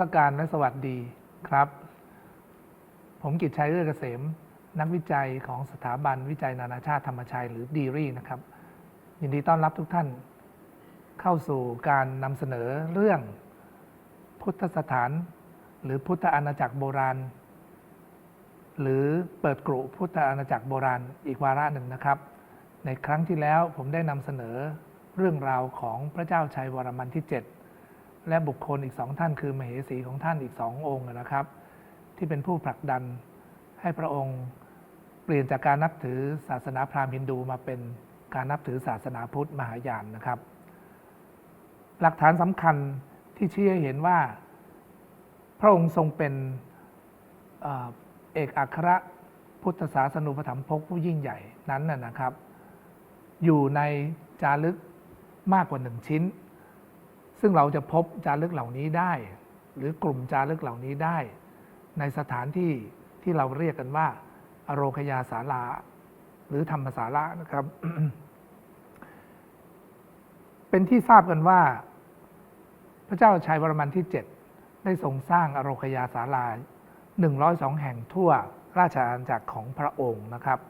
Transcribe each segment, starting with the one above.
ราบน้ำมศการและสวัสดีครับ ผมกิตชัยเอื้อเกษม นักวิจัยของสถาบันวิจัยนานาชาติธรรมชัยหรือดีรีนะครับ ยินดีต้อนรับทุกท่าน เข้าสู่การนำเสนอเรื่องพุทธสถาน หรือพุทธอาณาจักรโบราณ หรือเปิดกรุพุทธอาณาจักรโบราณอีกวาระหนึ่งนะครับ ในครั้งที่แล้วผมได้นำเสนอเรื่องราวของพระเจ้าชัยวรมันที่ 7 และบุคคลอีกสองท่านคือมเหสีของท่านอีกสององค์นะครับ ที่เป็นผู้ผลักดันให้พระองค์เปลี่ยนจากการนับถือศาสนาพราหมณ์ฮินดูมาเป็นการนับถือศาสนาพุทธมหายานนะครับ หลักฐานสำคัญที่ชี้ให้เห็นว่า พระองค์ทรงเป็นเอกอัครพุทธศาสนูปถัมภกผู้ยิ่งใหญ่นั้นน่ะนะครับ อยู่ในจารึกมากกว่าหนึ่งชิ้น ซึ่งเราจะพบจารึกเหล่านี้ได้ หรือกลุ่มจารึกเหล่านี้ได้ ในสถานที่ที่เราเรียกกันว่า อโรคยาศาลาหรือธรรมศาลานะครับ เป็นที่ทราบกันว่า พระเจ้าชัยวรมันที่ 7 ได้ทรงสร้างอโรคยาศาลา102 แห่งทั่วราชอาณาจักรของพระองค์นะครับ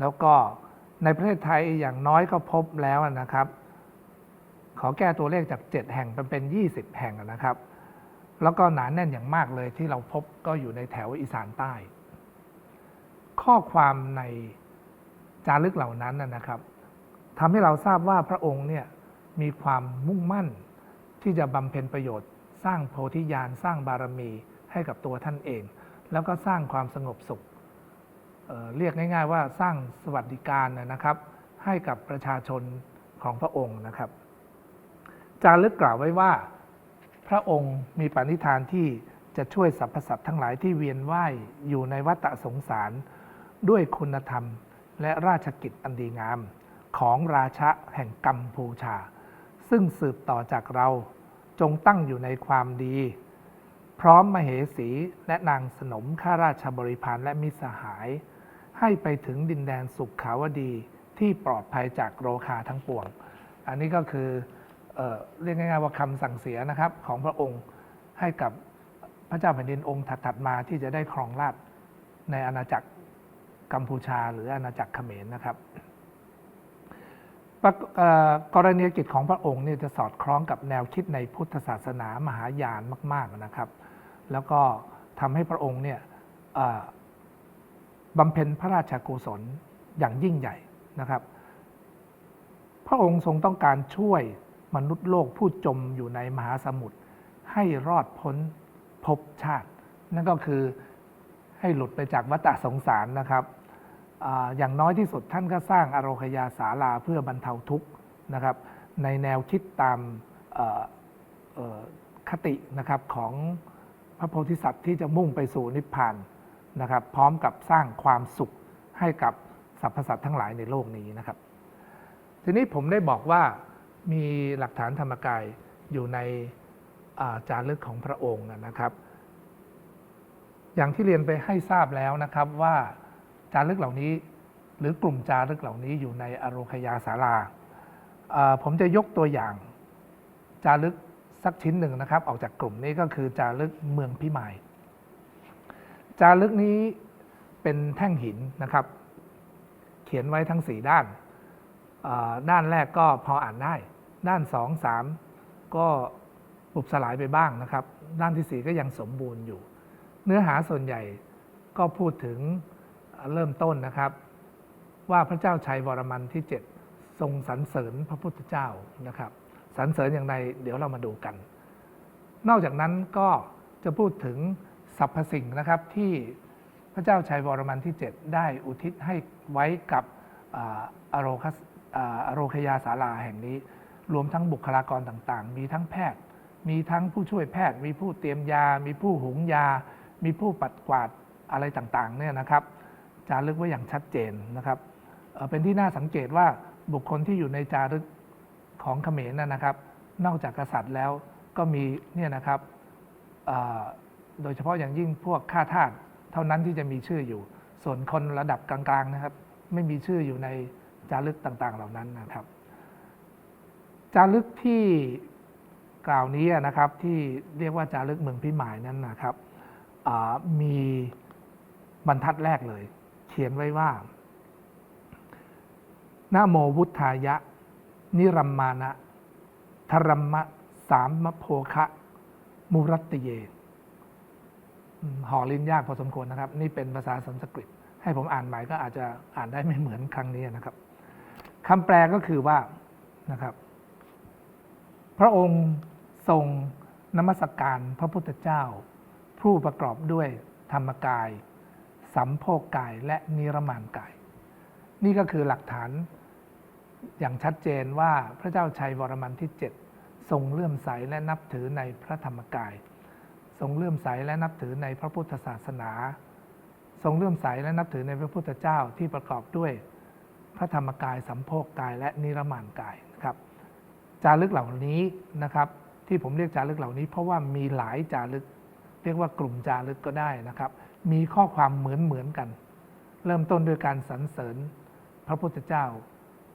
แล้วก็ในประเทศไทยอย่างน้อยก็พบแล้วนะครับ ขอแก้ตัวเลขจาก 7 แห่งเป็น 20 แห่งนะครับ แล้วก็หนานแน่นอย่างมากเลยที่เราพบก็อยู่ในแถวอีสานใต้ ข้อความในจารึกเหล่านั้นนะครับทำให้เราทราบว่าพระองค์เนี่ยมีความมุ่งมั่นที่จะบำเพ็ญประโยชน์ สร้างโพธิญาณสร้างบารมีให้กับตัวท่านเอง แล้วก็สร้างความสงบสุขเเรียกง่าย ๆ ว่าสร้างสวัสดิการนะครับ ให้กับประชาชนของพระองค์นะครับ จารึกกล่าวไว้ว่า พระองค์มีปณิธานที่จะช่วยสรรพสัตว์ทั้งหลายที่เวียนว่ายอยู่ในวัฏสงสาร ด้วยคุณธรรมและราชกิจอันดีงาม ของราชะแห่งกัมพูชา ซึ่งสืบต่อจากเราจงตั้งอยู่ในความดี พร้อมมเหสีและนางสนมข้าราชบริพารและมิสหาย ให้ไปถึงดินแดนสุขขาวดีที่ปลอดภัยจากโรคาทั้งปวง อันนี้ก็คือ เเรียกง่ายๆว่าคำสั่งเสียนะครับของพระองค์ให้กับพระเจ้าแผ่นดินองค์ถัดๆมาที่จะได้ครองราชในอาณาจักรกัมพูชา หรืออาณาจักรเขมรนะครับปรากเอ่อกรณียกิจของพระองค์เนี่ยจะสอดคล้องกับแนวคิดในพุทธศาสนามหายานมาก ๆนะครับ แล้วก็ทำให้พระองค์เนี่ยบำเพ็ญพระราชกุศลอย่างยิ่งใหญ่นะครับ พระองค์ทรงต้องการช่วย มนุษย์โลกผู้จมอยู่ในมหาสมุทรให้รอดพ้นภพชาติ นั่นก็คือให้หลุดไปจากวัฏสงสารนะครับออย่างน้อยที่สุดท่านก็สร้างอโรคยาศาลาเพื่อบรรเทาทุกข์นะครับ ในแนวคิดตามคตินะครับของพระโพธิสัตว์ที่จะมุ่งไปสู่นิพพานนะครับ พร้อมกับสร้างความสุขให้กับสรรพสัตว์ทั้งหลายในโลกนี้นะครับ ทีนี้ผมได้บอกว่า มีหลักฐานธรรมกายอยู่ในาจารึกของพระองค์นะครับ อย่างที่เรียนไปให้ทราบแล้วนะครับว่าจารึกเหล่านี้หรือกลุ่มจารึกเหล่านี้อยู่ในอโรคยาศาลาาผมจะยกตัวอย่างจารึกสักชิ้นหนึ่งนะครับ ออกจากกลุ่มนี้ก็คือจารึกเมืองพิมาย จารึกนี้เป็นแท่งหินนะครับ เขียนไว้ทั้งสี่ด้าน ด้านแรกก็พออ่านได้ ด้านสองสามก็บุบสลายไปบ้างนะครับ ด้านที่สี่ก็ยังสมบูรณ์อยู่ เนื้อหาส่วนใหญ่ก็พูดถึงเริ่มต้นนะครับ ว่าพระเจ้าชัยวรมันที่ 7 ทรงสรรเสริญพระพุทธเจ้านะครับสรรเสริญอย่างไรเดี๋ยวเรามาดูกัน นอกจากนั้นก็จะพูดถึงสรรพสิ่งนะครับที่พระเจ้าชัยวรมันที่ 7 ได้อุทิศให้ไว้กับออโรคสอ่าอโรคยาศาลาแห่งนี้ รวมทั้งบุคลากรต่างๆ มีทั้งแพทย์ มีทั้งผู้ช่วยแพทย์ มีผู้เตรียมยา มีผู้หุงยา มีผู้ปัดกวาดอะไรต่างๆเนี่ยนะครับจารึกไว้อย่างชัดเจนนะครับเป็นที่น่าสังเกตว่าบุคคลที่อยู่ในจารึกของเขมรนะนะครับ นอกจากกษัตริย์แล้วก็มีเนี่ยนะครับโดยเฉพาะอย่างยิ่งพวกข้าทาสเท่านั้นที่จะมีชื่ออยู่ ส่วนคนระดับกลางๆนะครับ ไม่มีชื่ออยู่ในจารึกต่างๆ เหล่านั้นนะครับ จารึกที่กล่าวนี้นะครับที่เรียกว่าจารึกเมืองพิมายนั้นนะครับมีบรรทัดแรกเลย เขียนไว้ว่านะโมวุฒายะ นิรัมมานะธรัมะสามมโพคะ มุรัติเยห่อลิ้นยากพอสมควรนะครับ นี่เป็นภาษาสันสกฤต ให้ผมอ่านใหม่ก็อาจจะอ่านได้ไม่เหมือนครั้งนี้นะครับคำแปลก็คือว่านะครับ พระองค์ทรงนมัสการพระพุทธเจ้า ผู้ประกอบด้วยธรรมกาย สัมโพกกายและนิรมานกาย นี่ก็คือหลักฐานอย่างชัดเจนว่าพระเจ้าชัยวรมันที่ 7 ทรงเลื่อมใสและนับถือในพระธรรมกาย ทรงเลื่อมใสและนับถือในพระพุทธศาสนา ทรงเลื่อมใสและนับถือในพระพุทธเจ้าที่ประกอบด้วย พระธรรมกายสัมโพกกายและนิรมานกายนะครับ จารึกเหล่านี้นะครับที่ผมเรียกจารึกเหล่านี้ เพราะว่ามีหลายจารึก เรียกว่ากลุ่มจารึกก็ได้นะครับ มีข้อความเหมือนเหมือนกัน เริ่มต้นด้วยการสรรเสริญพระพุทธเจ้า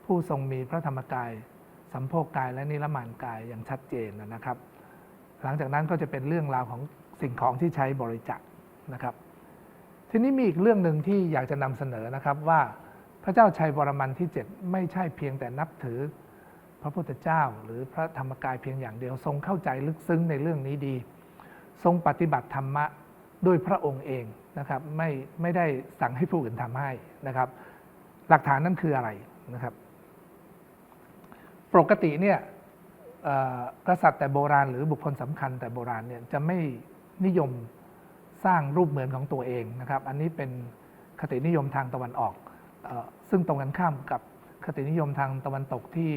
ผู้ทรงมีพระธรรมกาย สัมโพกกายและนิรมานกายอย่างชัดเจนนะครับ หลังจากนั้นก็จะเป็นเรื่องราวของสิ่งของที่ใช้บริจาคนะครับ ทีนี้มีอีกเรื่องหนึ่งที่อยากจะนำเสนอนะครับว่าพระเจ้าชัยวรมันที่ 7 ไม่ใช่เพียงแต่นับถือ พระพุทธเจ้า หรือพระธรรมกายเพียงอย่างเดียวทรงเข้าใจลึกซึ้งในเรื่องนี้ดี ทรงปฏิบัติธรรมะด้วยพระองค์เองนะครับไม่ไม่ได้สั่งให้ผู้อื่นทำให้นะครับ หลักฐานนั่นคืออะไรนะครับ ปกติเนี่ยกษัตริย์แต่โบราณ หรือบุคคลสำคัญแต่โบราณเนี่ยจะไม่นิยมสร้างรูปเหมือนของตัวเองนะครับ อันนี้เป็นคตินิยมทางตะวันออกออซึ่งตรงกันข้ามกับคตินิยมทางตะวันตกที่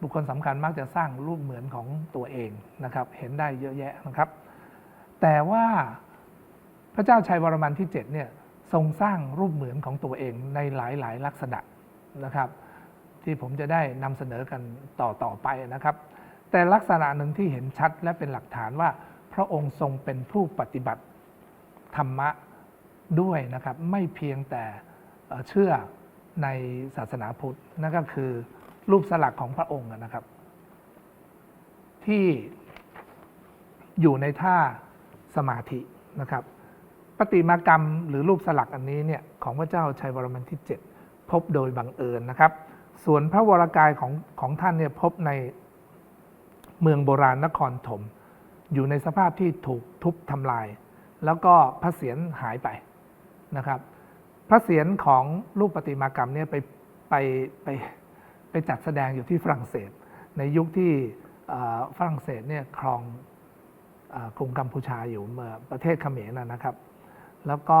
บุคคลสำคัญมักจะสร้างรูปเหมือนของตัวเองนะครับ เห็นได้เยอะแยะนะครับ แต่ว่าพระเจ้าชัยวรมันที่7เนี่ยทรงสร้างรูปเหมือนของตัวเองในหลาย ๆ ลักษณะนะครับ ที่ผมจะได้นำเสนอกันต่อต่อไปนะครับ แต่ลักษณะหนึ่งที่เห็นชัดและเป็นหลักฐานว่า พระองค์ทรงเป็นผู้ปฏิบัติธรรมะด้วยนะครับ ไม่เพียงแต่เอ่อเชื่อในศาสนาพุทธนั่นก็คือ รูปสลักของพระองค์นะครับ ที่อยู่ในท่าสมาธินะครับปฏิมากรรมหรือรูปสลักอันนี้เนี่ยของพระเจ้าชัยวรมันที่ 7 พบโดยบังเอิญนะครับ ส่วนพระวรากายของของท่านเนี่ยพบในเมืองโบราณนครธมอยู่ในสภาพที่ถูกทุบทำลาย แล้วก็พระเศียรหายไปนะครับ พระเศียรของรูปประติมากรรมเนี่ยไปไปไป ไปจัดแสดงอยู่ที่ฝรั่งเศส ในยุคที่ฝรั่งเศสเนี่ยครองกรุงกัมพูชาอยู่เมื่อประเทศเขมรนะนะครับ แล้วก็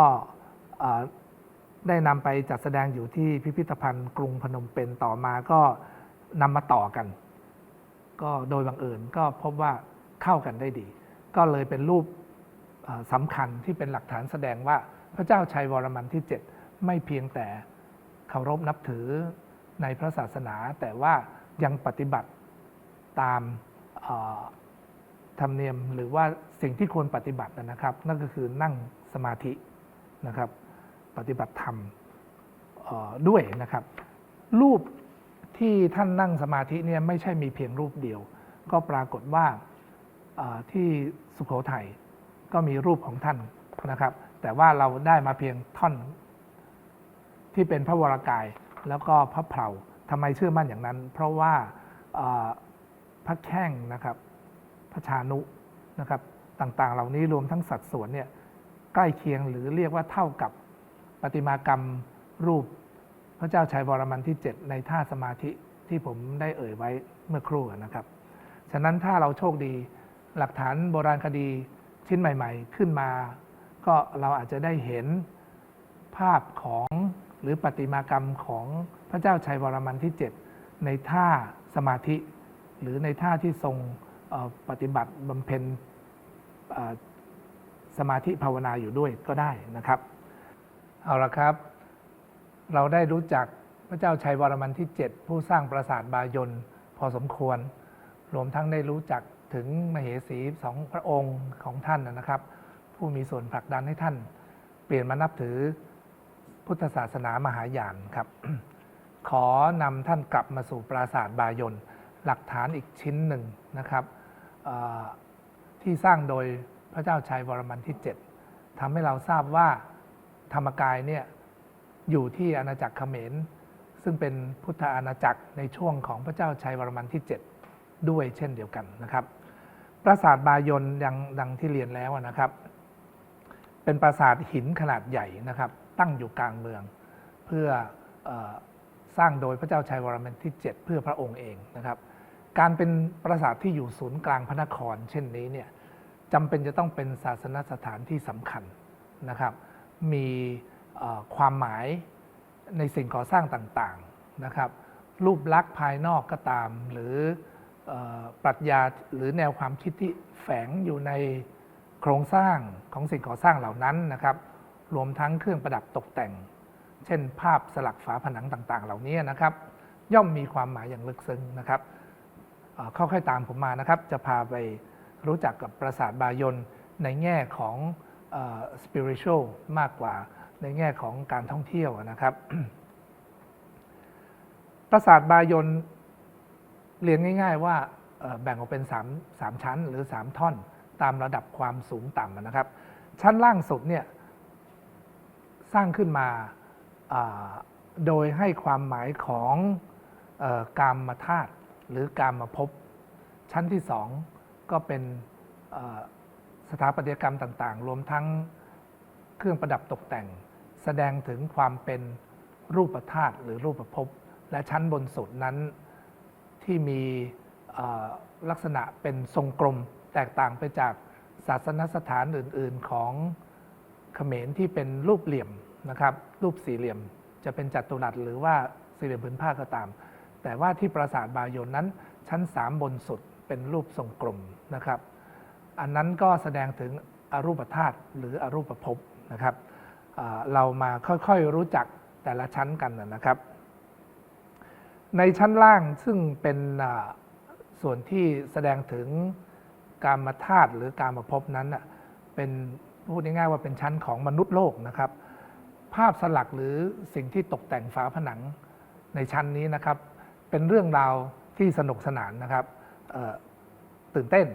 ได้นำไปจัดแสดงอยู่ที่พิพิธภัณฑ์กรุงพนมเปญต่อมาก็นำมาต่อกัน ก็โดยบังเอิญก็พบว่าเข้ากันได้ดี ก็เลยเป็นรูปสำคัญที่เป็นหลักฐานแสดงว่าพระเจ้าชัยวรมันที่ 7 ไม่เพียงแต่เคารพนับถือ ในพระศาสนา แต่ว่ายังปฏิบัติตามธรรมเนียมหรือว่าสิ่งที่ควรปฏิบัตินะครับ นั่นก็คือนั่งสมาธินะครับ ปฏิบัติธรรมด้วยนะครับ รูปที่ท่านนั่งสมาธิเนี่ยไม่ใช่มีเพียงรูปเดียว ก็ปรากฏว่าที่สุโขทัยก็มีรูปของท่านนะครับ แต่ว่าเราได้มาเพียงท่อนที่เป็นพระวรากาย แล้วก็พระเพลาทำไมเชื่อมั่นอย่างนั้น เพราะว่าพระแข้งนะครับพระชานุนะครับต่างๆ เหล่านี้รวมทั้งสัดส่วนเนี่ยใกล้เคียงหรือเรียกว่าเท่ากับประติมากรรมรูปพระเจ้าชัยวรมันที่ 7 ในท่าสมาธิที่ผมได้เอ่ยไว้เมื่อครู่นะครับ ฉะนั้นถ้าเราโชคดีหลักฐานโบราณคดีชิ้นใหม่ ๆ ขึ้นมา ก็เราอาจจะได้เห็นภาพของ หรือประติมากรรมของพระเจ้าชัยวรมันที่ 7 ในท่าสมาธิ หรือในท่าที่ทรงปฏิบัติบำเพ็ญสมาธิภาวนาอยู่ด้วยก็ได้นะครับ เอาละครับ เราได้รู้จักพระเจ้าชัยวรมันที่ 7 ผู้สร้างปราสาทบายนพอสมควร รวมทั้งได้รู้จักถึงมเหสีสองพระองค์ของท่านนะครับ ผู้มีส่วนผลักดันให้ท่าน เปลี่ยนมานับถือ พุทธศาสนามหายานครับ ขอนำท่านกลับมาสู่ปราสาทบายนหลักฐานอีกชิ้นหนึ่งนะครับที่สร้างโดยพระเจ้าชัยวรมันที่ 7ทำให้เราทราบว่าธรรมกายเนี่ยอยู่ที่อาณาจักรเขมร ซึ่งเป็นพุทธอาณาจักรในช่วงของพระเจ้าชัยวรมันที่ 7 ด้วยเช่นเดียวกันนะครับ ปราสาทบายนยังดังที่เรียนแล้วนะครับ เป็นปราสาทหินขนาดใหญ่นะครับ ตั้งอยู่กลางเมือง เพื่ออสร้างโดยพระเจ้าชัยวรมันที่ 7 เพื่อพระองค์เองนะครับ การเป็นปราสาทที่อยู่ศูนย์กลางพระนคร เช่นนี้เนี่ยจำเป็นจะต้องเป็นศาสนสถานที่สำคัญนะครับ มีความหมายในสิ่งก่อสร้างต่างๆนะครับ รูปลักษณ์ภายนอกก็ตาม หรืออปรัชญาหรือแนวความคิดที่แฝงอยู่ในโครงสร้างของสิ่งก่อสร้างเหล่านั้นนะครับ รวมทั้งเครื่องประดับตกแต่ง เช่น ภาพสลักฝาผนังต่าง ๆ เหล่านี้นะครับ ย่อมมีความหมายอย่างลึกซึ้งนะครับเอ่อค่อยๆตามผมมานะครับ จะพาไปรู้จักกับปราสาทบายนในแง่ของเอ่อ spiritual มากกว่าในแง่ของการท่องเที่ยวนะครับ ปราสาทบายนเรียนง่าย ๆ ว่าแบ่งออกเป็น3 3ชั้นหรือ 3 ท่อน ตามระดับความสูงต่ำนะครับ ชั้นล่างสุดเนี่ย สร้างขึ้นมาโดยให้ความหมายของอกามมาธาตุหรือกามมาภพชั้นที่สองก็เป็นสถาปัตยกรรมต่างๆ รวมทั้งเครื่องประดับตกแต่ง แสดงถึงความเป็นรูปธาตุหรือรูปภพและชั้นบนสุดนั้นที่มีลักษณะเป็นทรงกลมแตกต่างไปจากศาสนสถานอื่น ๆของ เขมรที่เป็นรูปเหลี่ยมนะครับ รูปสี่เหลี่ยมจะเป็นจัตุรัสหรือว่าสี่เหลี่ยมผืนผ้าก็ตาม แต่ว่าที่ปราสาทบายนนั้นชั้นสามบนสุดเป็นรูปทรงกลมนะครับ อันนั้นก็แสดงถึงอรูปธาตุหรืออรูปภพนะครับเรามาค่อยๆรู้จักแต่ละชั้นกันนะครับ ในชั้นล่างซึ่งเป็นส่วนที่แสดงถึงการมาธาตุหรือการมาภพนั้นเป็น พูดง่ายๆว่าเป็นชั้นของมนุษย์โลกนะครับ ภาพสลักหรือสิ่งที่ตกแต่งฝาผนังในชั้นนี้นะครับ เป็นเรื่องราวที่สนุกสนานนะครับตื่นเต้น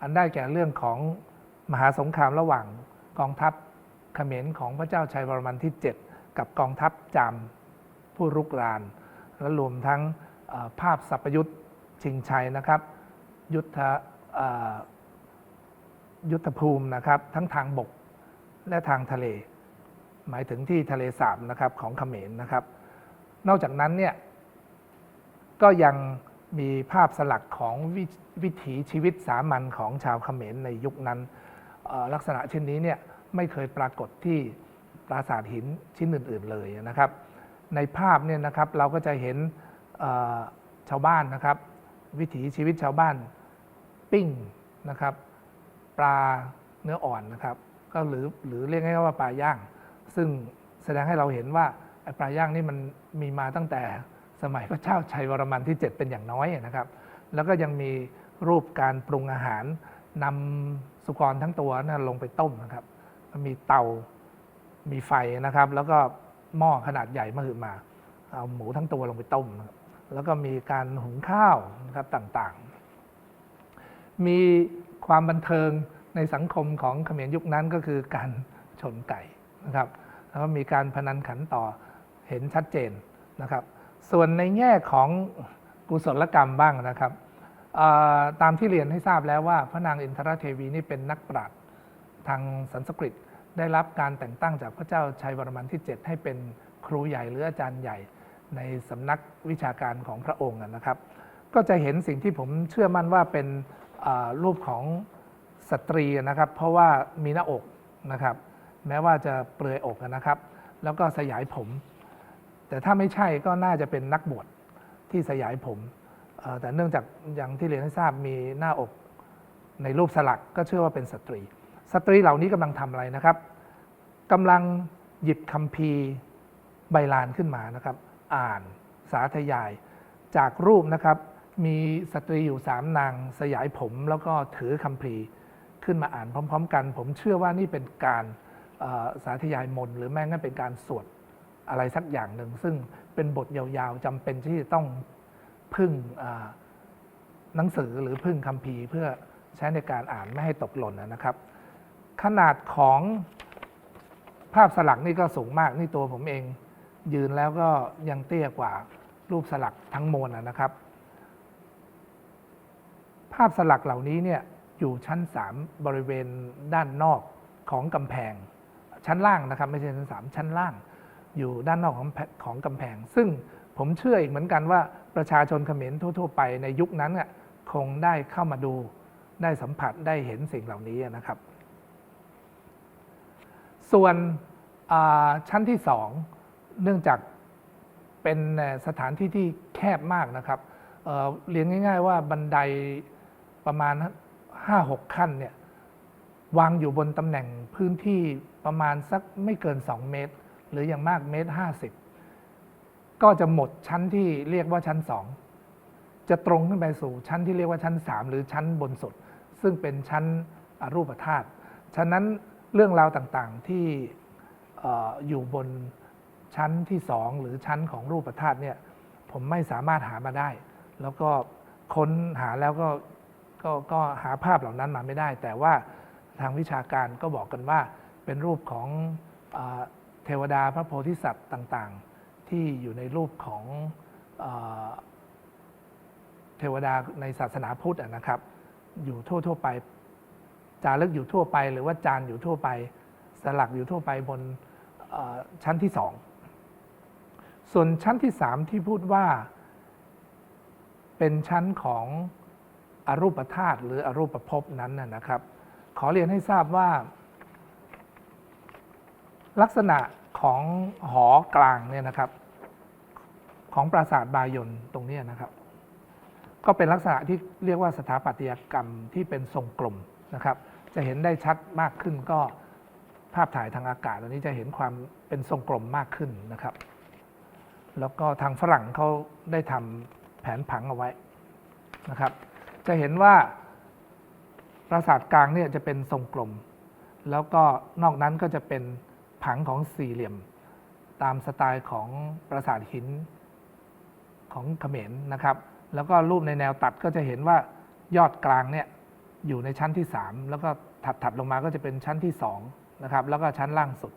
อันได้แก่เรื่องของมหาสงครามระหว่างกองทัพเขมรของพระเจ้าชัยวรมันที่ 7 กับกองทัพจามผู้รุกราน และรวมทั้งภาพสัพยุทธชิงชัยนะครับ ยุทธ ยุทธภูมินะครับ ทั้งทางบกและทางทะเล หมายถึงที่ทะเลสาบนะครับของเขมรนะครับ นอกจากนั้นเนี่ยก็ยังมีภาพสลักของววิถีชีวิตสามัญของชาวเขมรในยุคนั้น ลักษณะเช่นนี้เนี่ยไม่เคยปรากฏที่ปราสาทหินชิ้นอื่น ๆเลยนะครับ ในภาพเนี่ยนะครับเราก็จะเห็นชาวบ้านนะครับ วิถีชีวิตชาวบ้านปิ้งนะครับ ปลาเนื้ออ่อนนะครับ ก็หรือหรือเรียกง่ายๆว่าปลาย่าง ซึ่งแสดงให้เราเห็นว่าปลาย่างนี่มันมีมาตั้งแต่สมัยพระเจ้าชัยวรมันที่ 7 เป็นอย่างน้อยนะครับ แล้วก็ยังมีรูปการปรุงอาหารนำสุกรทั้งตัวนะลงไปต้มนะครับ มีเตา มีไฟนะครับ แล้วก็หม้อขนาดใหญ่มหึมา เอาหมูทั้งตัวลงไปต้ม แล้วก็มีการหุงข้าวนะครับต่างๆ มี ความบันเทิงในสังคมของเขมรยุคนั้นก็คือการชนไก่นะครับแล้วก็มีการพนันขันต่อเห็นชัดเจนนะครับ ส่วนในแง่ของกุศลกรรมบ้างนะครับตามที่เรียนให้ทราบแล้วว่าพระนางอินทรเทวีนี่เป็นนักปราชญ์ทางสันสกฤตได้รับการแต่งตั้งจากพระเจ้าชัยวรมันที่ 7 ให้เป็นครูใหญ่หรืออาจารย์ใหญ่ ในสำนักวิชาการของพระองค์นะครับ ก็จะเห็นสิ่งที่ผมเชื่อมั่นว่าเป็น รูปของสตรีนะครับ เพราะว่ามีหน้าอกนะครับ แม้ว่าจะเปลือยอกนะครับ แล้วก็สยายผม แต่ถ้าไม่ใช่ก็น่าจะเป็นนักบวชที่สยายผม แต่เนื่องจากอย่างที่เรียนให้ทราบมีหน้าอกในรูปสลักก็เชื่อว่าเป็นสตรี สตรีเหล่านี้กำลังทำอะไรนะครับกำลังหยิบคัมภีร์ใบลานขึ้นมานะครับ อ่านสาธยายจากรูปนะครับ มีสตรีอยู่สามนางสยายผมแล้วก็ถือคัมภีร์ขึ้นมาอ่านพร้อม ๆ กัน ผมเชื่อว่านี่เป็นการสาธยายมนหรือแม้งั้นเป็นการสวดอะไรสักอย่างหนึ่ง ซึ่งเป็นบทยาวๆจำเป็นที่จะต้องพึ่งหนังสือหรือพึ่งคัมภีร์เพื่อใช้ในการอ่านไม่ให้ตกหล่นนะครับ ขนาดของภาพสลักนี่ก็สูงมากนี่ตัวผมเอง ยืนแล้วก็ยังเตี้ยกว่ารูปสลักทั้งมวลนะครับ ภาพสลักเหล่านี้เนี่ยอยู่ชั้น 3 บริเวณด้านนอกของกำแพง ชั้นล่างนะครับไม่ใช่ชั้น 3 ชั้นล่าง อยู่ด้านนอกของของกำแพง ซึ่งผมเชื่ออีกเหมือนกันว่าประชาชนเขมรทั่ว ๆ ไปในยุคนั้นน่ะคงได้เข้ามาดูได้สัมผัสได้เห็นสิ่งเหล่านี้นะครับ ส่วนชั้นที่สองเนื่องจากเป็นสถานที่ที่แคบมากนะครับเเรียนง่าย ๆ ว่าบันได ประมาณ 5-6 ขั้นเนี่ยวางอยู่บนตำแหน่งพื้นที่ประมาณสักไม่เกิน 2 เมตร หรืออย่างมากเมตร 50 ก็จะหมดชั้นที่เรียกว่าชั้น 2 จะตรงขึ้นไปสู่ชั้นที่เรียกว่าชั้น 3 หรือชั้นบนสุด ซึ่งเป็นชั้นอรูปธาตุฉะนั้นเรื่องราวต่างๆที่อออยู่บนชั้นที่สองหรือชั้นของรูปธาตุเนี่ยผมไม่สามารถหามาได้ แล้วก็ค้นหาแล้วก็ ก็ก็หาภาพเหล่านั้นมาไม่ได้ แต่ว่าทางวิชาการก็บอกกันว่าเป็นรูปของเทวดาพระโพธิสัตว์ต่างๆ ที่อยู่ในรูปของเทวดาในศาสนาพุทธนะครับ อยู่ทั่วๆไป จารึกอยู่ทั่วไป หรือว่าจานอยู่ทั่วไป สลักอยู่ทั่วไปบนชั้นที่สองส่วนชั้นที่สามที่พูดว่าเป็นชั้นของ อรูปธาตุหรืออรูปภพนั้นนะครับ ขอเรียนให้ทราบว่า ลักษณะของหอกลางเนี่ยนะครับ ของปราสาทบายนตรงนี้นะครับ ก็เป็นลักษณะที่เรียกว่าสถาปัตยกรรมที่เป็นทรงกลมนะครับ จะเห็นได้ชัดมากขึ้นก็ภาพถ่ายทางอากาศอันนี้จะเห็นความเป็นทรงกลมมากขึ้นนะครับ แล้วก็ทางฝรั่งเขาได้ทำแผนผังเอาไว้นะครับ จะเห็นว่าปราสาทกลางเนี่ยจะเป็นทรงกลม แล้วก็นอกนั้นก็จะเป็นผังของสี่เหลี่ยม ตามสไตล์ของปราสาทหินของเขมรนะครับ แล้วก็รูปในแนวตัดก็จะเห็นว่ายอดกลางเนี่ยอยู่ในชั้นที่ 3 แล้วก็ถัดถัดลงมาก็จะเป็นชั้นที่2นะครับ แล้วก็ชั้นล่างสุด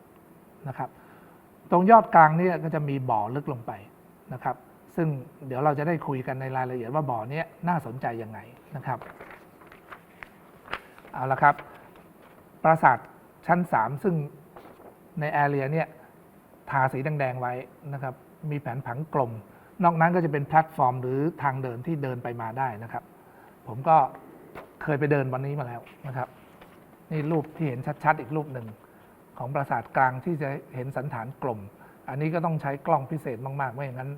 นะครับ ตรงยอดกลางเนี่ยก็จะมีบ่อลึกลงไปนะครับ ซึ่งเดี๋ยวเราจะได้คุยกันในรายละเอียดว่าบ่อเนี้ยน่าสนใจยังไงนะครับเอาละครับ ปราสาทชั้น 3 ซึ่งในแอเรียเนี่ยทาสีแดงๆไว้นะครับ มีแผนผังกลม นอกนั้นก็จะเป็นแพลตฟอร์ม หรือทางเดินที่เดินไปมาได้นะครับ ผมก็เคยไปเดินวันนี้มาแล้วนะครับ นี่รูปที่เห็นชัดๆ อีกรูปหนึ่งของปราสาทกลางที่จะเห็นสันฐานกลม อันนี้ก็ต้องใช้กล้องพิเศษมากๆ ไม่อย่างนั้น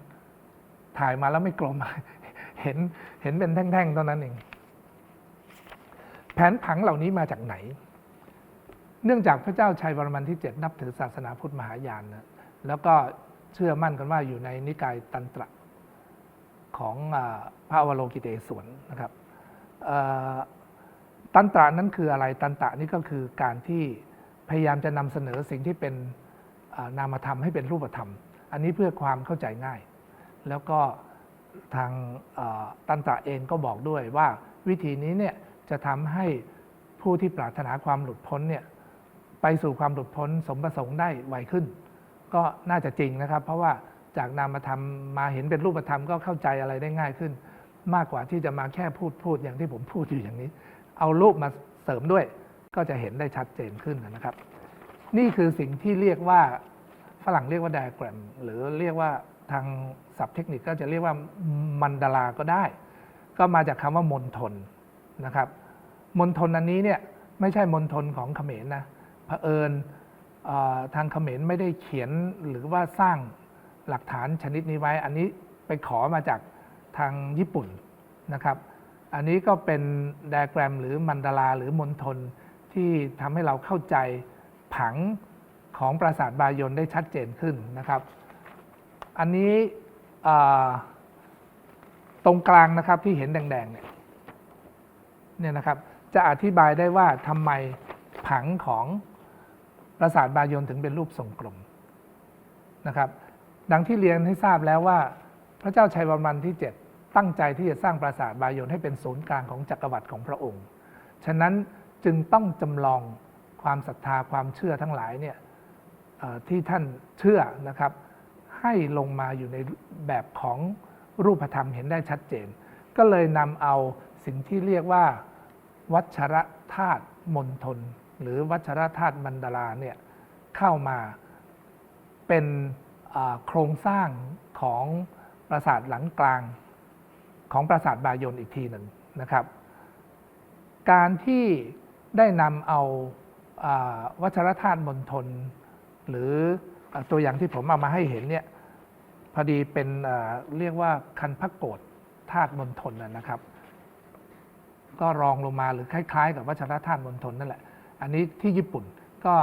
ถ่ายมาแล้วไม่กลม เห็นเห็นเป็นแท่งๆเท่านั้นเอง แผนผังเหล่านี้มาจากไหน เนื่องจากพระเจ้าชัยวรมันที่ 7 นับถือศาสนาพุทธมหายานนะแล้วก็เชื่อมั่นกันว่าอยู่ในนิกายตันตระของอพระอวโลกิเตศวนนะครับตันตระนั้นคืออะไร ตันตระนี่ก็คือการที่พยายามจะนำเสนอสิ่งที่เป็นนามธรรมให้เป็นรูปธรรม อันนี้เพื่อความเข้าใจง่าย แล้วก็ทางตันตะเองก็บอกด้วยว่าวิธีนี้เนี่ยจะทำให้ผู้ที่ปรารถนาความหลุดพ้นเนี่ยไปสู่ความหลุดพ้นสมประสงค์ได้ไวขึ้น ก็น่าจะจริงนะครับ เพราะว่าจากนามธรรมมาเห็นเป็นรูปธรรมก็เข้าใจอะไรได้ง่ายขึ้น มากกว่าที่จะมาแค่พูดพูดอย่างที่ผมพูดอยู่อย่างนี้ เอารูปมาเสริมด้วย ก็จะเห็นได้ชัดเจนขึ้นนะครับ นี่คือสิ่งที่เรียกว่าฝรั่งเรียกว่าไดอะแกรมหรือเรียกว่า ทางศัพท์เทคนิคก็จะเรียกว่ามันดาราก็ได้ ก็มาจากคำว่ามณฑลนะครับมณฑลอันนี้เนี่ยไม่ใช่มณฑลของเขมรนะเผอิญเอ่อทางเขมรไม่ได้เขียนหรือว่าสร้างหลักฐานชนิดนี้ไว้ อันนี้ไปขอมาจากทางญี่ปุ่นนะครับ อันนี้ก็เป็นไดอะแกรมหรือมันดาราหรือมณฑลที่ทำให้เราเข้าใจผังของปราสาทบายนได้ชัดเจนขึ้นนะครับ อันนี้ตรงกลางนะครับที่เห็นแดงๆเนี่ยเนี่ยนะครับจะอธิบายได้ว่าทำไมผังของปราสาทบายนถึงเป็นรูปทรงกลมนะครับ ดังที่เรียนให้ทราบแล้วว่า พระเจ้าชัยวรมันที่ 7 ตั้งใจที่จะสร้างปราสาทบายนให้เป็นศูนย์กลางของจักรวรรดิของพระองค์ ฉะนั้นจึงต้องจำลองความศรัทธาความเชื่อทั้งหลายเนี่ยที่ท่านเชื่อนะครับ ให้ลงมาอยู่ในแบบของรูปธรรมเห็นได้ชัดเจน ก็เลยนำเอาสิ่งที่เรียกว่า วัชรธาตุมณฑลหรือวัชรธาตุมันดาราเนี่ยเข้ามาเป็นโครงสร้างของปราสาทหลังกลางของปราสาทบายนอีกทีหนึ่งนะครับ การที่ได้นำเอาอวัชรธาตุมณฑลหรือ ตัวอย่างที่ผมเอามาให้เห็นเนี่ยพอดีเป็นเรียกว่าคันพกโกฏธาตุมณฑลนะนะครับ ก็รองลงมาหรือคล้าย ๆ กับวัชรธาตุมณฑลนั่นแหละ อันนี้ที่ญี่ปุ่นก็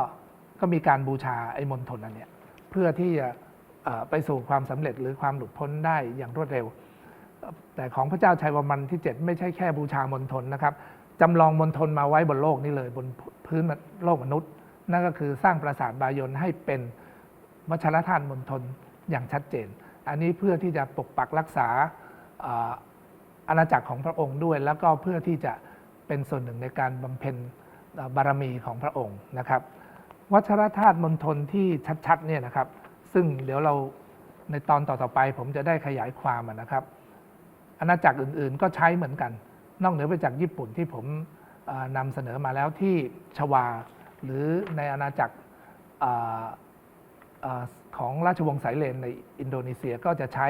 ก็มีการบูชาไอ้มณฑลอันเนี้ยเพื่อที่จะไปสู่ความสำเร็จหรือความหลุดพ้นได้อย่างรวดเร็ว แต่ของพระเจ้าชัยวรมันที่ 7 ไม่ใช่แค่บูชามณฑลนะครับจำลองมณฑลมาไว้บนโลกนี้เลยบนพื้นโลกมนุษย์ นั่นก็คือสร้างปราสาทบายนให้เป็น วัชรธาตุมณฑลอย่างชัดเจน อันนี้เพื่อที่จะปกปักรักษาอาณาจักรของพระองค์ด้วย แล้วก็เพื่อที่จะเป็นส่วนหนึ่งในการบำเพ็ญบารมีของพระองค์นะครับ วัชรธาตุมณฑลที่ชัดๆเนี่ยนะครับ ซึ่งเดี๋ยวเราในตอนต่อๆไป ผมจะได้ขยายความนะครับ อาณาจักรอื่นๆ ก็ใช้เหมือนกัน นอกเหนือไปจากญี่ปุ่นที่ผมนำเสนอมาแล้วที่ชวา หรือในอาณาจักร ของราชวงศ์สายเลนในอินโดนีเซียก็จะใช้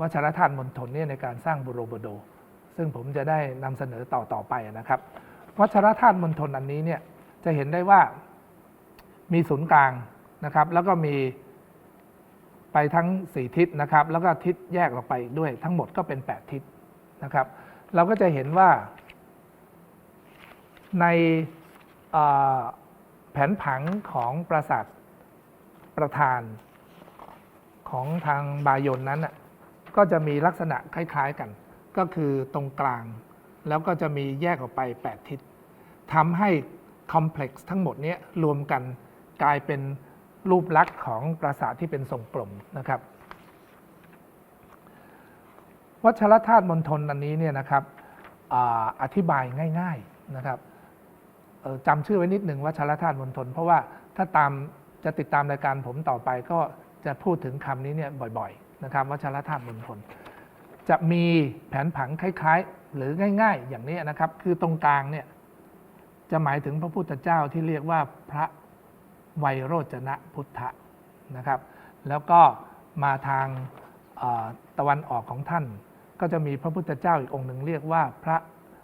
วัชรธาตุมณฑลเนี่ยในการสร้างบุโรโบโด ซึ่งผมจะได้นำเสนอต่อต่อไปนะครับ วัชรธาตุมณฑลอันนี้เนี่ยจะเห็นได้ว่ามีศูนย์กลางนะครับ แล้วก็มีไปทั้ง 4 ทิศนะครับ แล้วก็ทิศแยกออกไปอีกด้วยทั้งหมดก็เป็น 8 ทิศนะครับ เราก็จะเห็นว่าในแผนผังของปราสาท ประธานของทางบายนนั้นน่ะก็จะมีลักษณะคล้ายๆกัน ก็คือตรงกลาง แล้วก็จะมีแยกออกไป 8 ทิศทำให้คอมเพล็กซ์ทั้งหมดนี้รวมกันกลายเป็นรูปลักษณ์ของปราสาทที่เป็นทรงกลมนะครับ วัชรธาตุมณฑลอันนี้เนี่ยนะครับออธิบายง่าย ๆนะครับจำชื่อไว้นิดหนึ่งวัชรธาตุมณฑลเพราะว่าถ้าตาม จะติดตามรายการผมต่อไปก็จะพูดถึงคำนี้เนี่ยบ่อยๆนะครับวัชรธาตุมณฑลจะมีแผนผังคล้ายๆ หรือง่าย ๆ อย่างนี้นะครับ คือตรงกลางเนี่ยจะหมายถึงพระพุทธเจ้าที่เรียกว่าพระไวยโรจนะพุทธะนะครับ แล้วก็มาทางตะวันออกของท่าน ก็จะมีพระพุทธเจ้าอีกองค์หนึ่งเรียกว่าพระ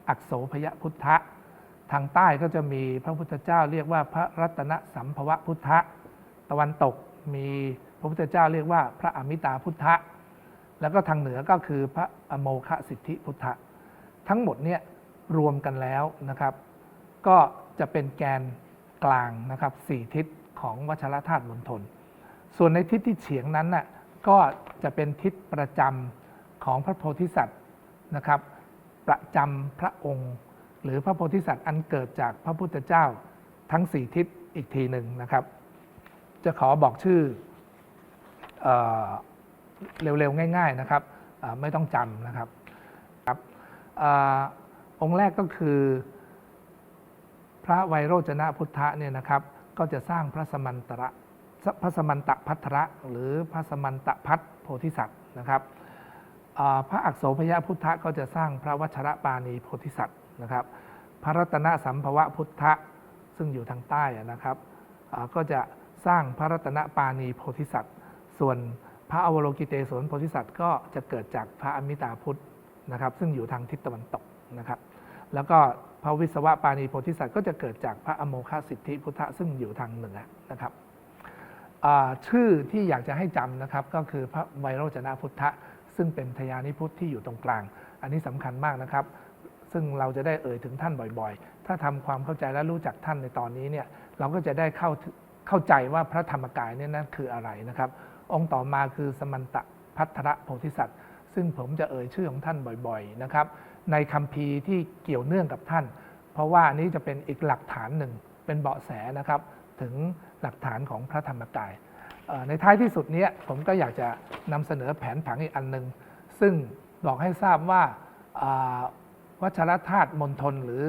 อักโสพยพุทธะ ทางใต้ก็จะมีพระพุทธเจ้าเรียกว่าพระรัตนสัมภวะพุทธะ ตะวันตกมีพระพุทธเจ้าเรียกว่าพระอมิตาพุทธะ แล้วก็ทางเหนือก็คือพระอโมคสิทธิพุทธะ ทั้งหมดเนี่ยรวมกันแล้วนะครับ ก็จะเป็นแกนกลางนะครับสี่ทิศของวัชรธาตุมณฑลส่วนในทิศที่เฉียงนั้นน่ะก็จะเป็นทิศประจำของพระโพธิสัตว์นะครับ ประจำพระองค์ หรือพระโพธิสัตว์อันเกิดจากพระพุทธเจ้าทั้งสี่ทิศอีกทีหนึ่งนะครับ จะขอบอกชื่อเอเร็วๆ ง่าย ๆนะครับ ไม่ต้องจำนะครับครับอองค์แรกก็คือ พระไวโรจนะพุทธะเนี่ยนะครับ ก็จะสร้างพระสมันตระพระสมันตะพัทระหรือพระสมันตะพัทโพธิสัตว์นะครับพระอักโสพยพุทธะก็จะสร้างพระวัชระปาณีโพธิสัตว์นะครับ พระรัตนสัมภวะพุทธะซึ่งอยู่ทางใต้นะครับก็จะ สร้างพระรัตนปาณีโพธิสัตว์ ส่วนพระอวโลกิเตศนโพธิสัตว์ก็จะเกิดจากพระอมิตาพุทธนะครับ ซึ่งอยู่ทางทิศตะวันตกนะครับ แล้วก็พระวิศวะปาณีโพธิสัตว์ก็จะเกิดจากพระอโมคาสิทธิพุทธะซึ่งอยู่ทางเหนือนะครับชื่อที่อยากจะให้จำนะครับก็คือพระไวโรจนะพุทธะซึ่งเป็นทยานิพุทธที่อยู่ตรงกลาง อันนี้สำคัญมากนะครับ ซึ่งเราจะได้เอ่ยถึงท่านบ่อยๆ ถ้าทำความเข้าใจและรู้จักท่านในตอนนี้เนี่ยเราก็จะได้เข้าถึง เข้าใจว่าพระธรรมกายเนี่ยนั่นคืออะไรนะครับ องค์ต่อมาคือสมันตะพัทระโพธิสัตว์ ซึ่งผมจะเอ่ยชื่อของท่านบ่อยๆนะครับ ในคัมภีร์ที่เกี่ยวเนื่องกับท่าน เพราะว่านี้จะเป็นอีกหลักฐานหนึ่งเป็นเบาะแสนะครับ ถึงหลักฐานของพระธรรมกายในท้ายที่สุดเนี้ผมก็อยากจะนำเสนอแผนผังอีกอันหนึ่งซึ่งบอกให้ทราบว่าอ่าวัชรธาตุมณฑลหรือ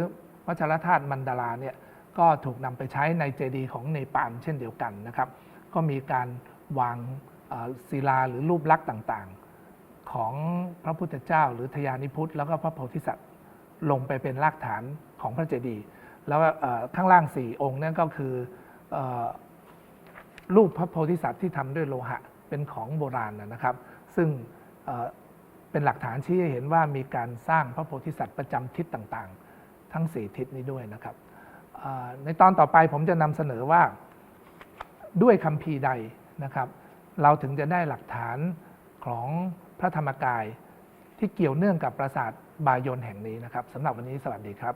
วัชรธาตุมันดาราเนี่ย ก็ถูกนำไปใช้ในเจดีย์ของเนปาลเช่นเดียวกันนะครับ ก็มีการวางศิลาหรือรูปลักษณ์ต่างๆ ของพระพุทธเจ้า หรือทยานิพุทธแล้วก็พระโพธิสัตว์ลงไปเป็นรากฐานของพระเจดีย์แล้วข้างล่างสี่องค์นั่นก็คืออรูปพระโพธิสัตว์ที่ทำด้วยโลหะเป็นของโบราณนะครับ ซึ่งเป็นหลักฐานชี้ให้เห็นว่ามีการสร้างพระโพธิสัตว์ประจำทิศต่างๆ ทั้ง 4 ทิศนี้ด้วยนะครับ ในตอนต่อไปผมจะนำเสนอว่าด้วยคำพีใดนะครับ เราถึงจะได้หลักฐานของพระธรรมกายที่เกี่ยวเนื่องกับปราสาทบายนแห่งนี้นะครับสำหรับวันนี้สวัสดีครับ